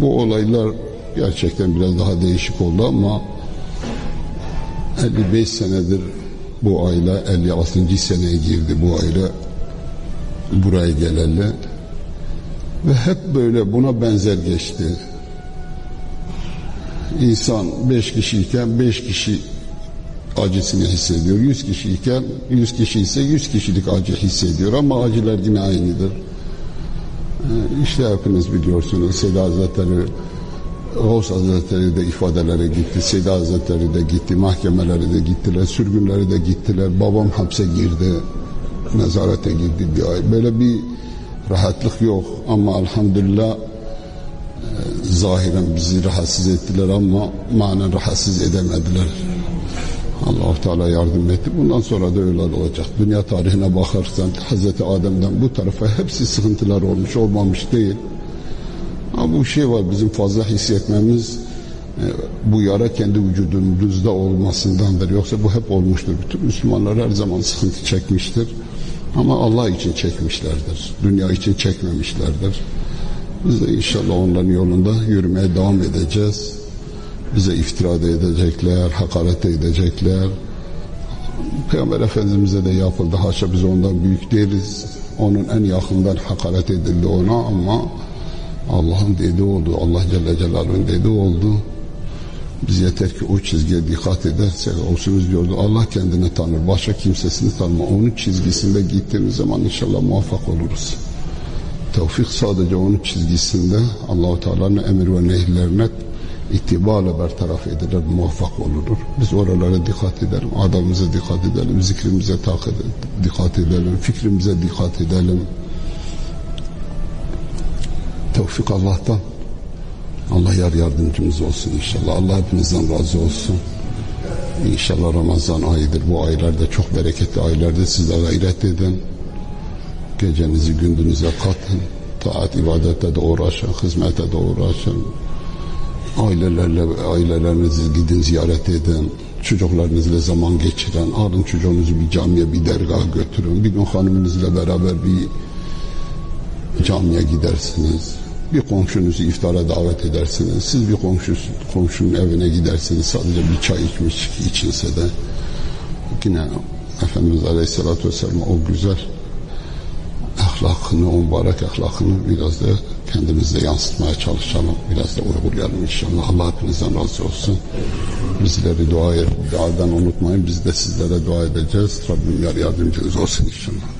Bu olaylar gerçekten biraz daha değişik oldu ama 55 senedir bu aile 56. seneye girdi bu aile buraya geleli ve hep böyle buna benzer geçti. İnsan beş kişiyken beş kişi acısını hissediyor. Yüz kişiyken yüz kişi ise yüz kişilik acı hissediyor ama acılar yine aynıdır. Ee, İşte hepiniz biliyorsunuz Seda Hazretleri Oğuz Hazretleri de ifadelere gitti. Seda Hazretleri de gitti. Mahkemelere de gittiler. Sürgünlere de gittiler. Babam hapse girdi. Nezarete girdi bir ay. Böyle bir rahatlık yok. Ama elhamdülillah e, zahiren bizi rahatsız ettiler ama manen rahatsız edemediler. Allah Teala yardım etti. Bundan sonra da öyle olacak. Dünya tarihine bakarsan Hazreti Adem'den bu tarafa hepsi sıkıntılar olmuş olmamış değil. Ama bu şey var bizim fazla hissetmemiz e, bu yara kendi vücudumuzda olmasındandır. Yoksa bu hep olmuştur. Bütün Müslümanlar her zaman sıkıntı çekmiştir. Ama Allah için çekmişlerdir. Dünya için çekmemişlerdir. Biz de inşallah onların yolunda yürümeye devam edeceğiz. Bize iftira edecekler, hakaret edecekler. Peygamber Efendimiz'e de yapıldı. Haşa biz ondan büyük değiliz. Onun en yakından hakaret edildi ona ama Allah'ın dediği oldu. Allah Celle Celaluhu'nun dediği oldu. Biz yeter ki o çizgiye dikkat edersek olsunuz diyordu. Allah kendini tanır. Başka kimsesini tanıma. Onun çizgisinde gittiğimiz zaman inşallah muvaffak oluruz. Tevfik sadece onun çizgisinde Allahu Teala'nın emir ve nehirlerine itibariyle bertaraf edilir, muvaffak olunur. Biz oralara dikkat edelim, adamımıza dikkat edelim, zikrimize dikkat edelim, fikrimize dikkat edelim. Tevfik Allah'tan. Allah yar yardımcımız olsun inşallah. Allah hepinizden razı olsun. İnşallah Ramazan ayıdır. Bu aylarda çok bereketli aylarda siz de gayret edin. Gecenizi gündüzüne katın. Taat ibadette de uğraşın, hizmete de uğraşın. Ailelerle, ailelerinizi gidin ziyaret edin. Çocuklarınızla zaman geçirin. Alın çocuğunuzu bir camiye, bir dergaha götürün. Bir gün hanımınızla beraber bir camiye gidersiniz. Bir komşunuzu iftara davet edersiniz. Siz bir komşu, komşunun evine gidersiniz. Sadece bir çay içmiş içilse de yine Efendimiz Aleyhisselatü Vesselam o güzel ahlakını, o mübarek ahlakını biraz da kendimizde yansıtmaya çalışalım. Biraz da uygulayalım inşallah. Allah hepinizden razı olsun. Bizleri dua, duadan unutmayın. Biz de sizlere dua edeceğiz. Rabbim yar yardımcınız olsun inşallah.